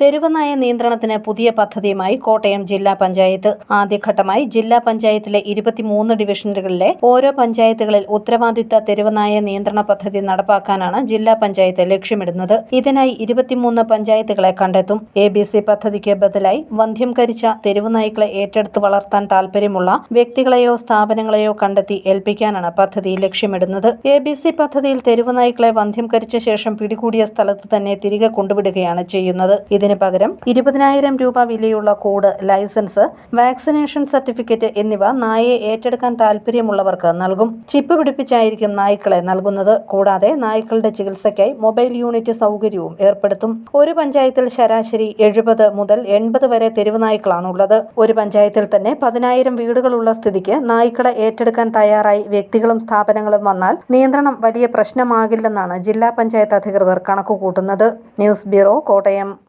തെരുവ് നായ നിയന്ത്രണത്തിന് പുതിയ പദ്ധതിയുമായി കോട്ടയം ജില്ലാ പഞ്ചായത്ത്. ആദ്യഘട്ടമായി ജില്ലാ പഞ്ചായത്തിലെ ഇരുപത്തിമൂന്ന് ഡിവിഷനുകളിലെ ഓരോ പഞ്ചായത്തുകളിൽ ഉത്തരവാദിത്ത തെരുവനായ നിയന്ത്രണ പദ്ധതി നടപ്പാക്കാനാണ് ജില്ലാ പഞ്ചായത്ത് ലക്ഷ്യമിടുന്നത്. ഇതിനായി ഇരുപത്തിമൂന്ന് പഞ്ചായത്തുകളെ കണ്ടെത്തും. എ ബി സി പദ്ധതിക്ക് ബദലായി വന്ധ്യം കരിച്ച തെരുവുനായ്ക്കളെ ഏറ്റെടുത്ത് വളർത്താൻ താൽപര്യമുള്ള വ്യക്തികളെയോ സ്ഥാപനങ്ങളെയോ കണ്ടെത്തി ഏൽപ്പിക്കാനാണ് പദ്ധതി ലക്ഷ്യമിടുന്നത്. എ ബി സി പദ്ധതിയിൽ തെരുവുനായ്ക്കളെ വന്ധ്യം കരിച്ച ശേഷം പിടികൂടിയ സ്ഥലത്ത് തന്നെ തിരികെ കൊണ്ടുവിടുകയാണ് ചെയ്യുന്നത്. ഇതിന് പകരം ഇരുപതിനായിരം രൂപ വിലയുള്ള കോഡ് ലൈസൻസ് വാക്സിനേഷൻ സർട്ടിഫിക്കറ്റ് എന്നിവ നായയെ ഏറ്റെടുക്കാൻ താൽപര്യമുള്ളവർക്ക് നൽകും. ചിപ്പ് പിടിപ്പിച്ചായിരിക്കും നായ്ക്കളെ നൽകുന്നത്. കൂടാതെ നായ്ക്കളുടെ ചികിത്സയ്ക്കായി മൊബൈൽ യൂണിറ്റ് സൗകര്യവും ഏർപ്പെടുത്തും. ഒരു പഞ്ചായത്തിൽ ശരാശരി എഴുപത് മുതൽ എൺപത് വരെ തെരുവ് നായ്ക്കളാണുള്ളത്. ഒരു പഞ്ചായത്തിൽ തന്നെ പതിനായിരം വീടുകളുള്ള സ്ഥിതിക്ക് നായ്ക്കളെ ഏറ്റെടുക്കാൻ തയ്യാറായി വ്യക്തികളും സ്ഥാപനങ്ങളും വന്നാൽ നിയന്ത്രണം വലിയ പ്രശ്നമാകില്ലെന്നാണ് ജില്ലാ പഞ്ചായത്ത് അധികൃതർ കണക്കുകൂട്ടുന്നത്. News bureau Kottayam.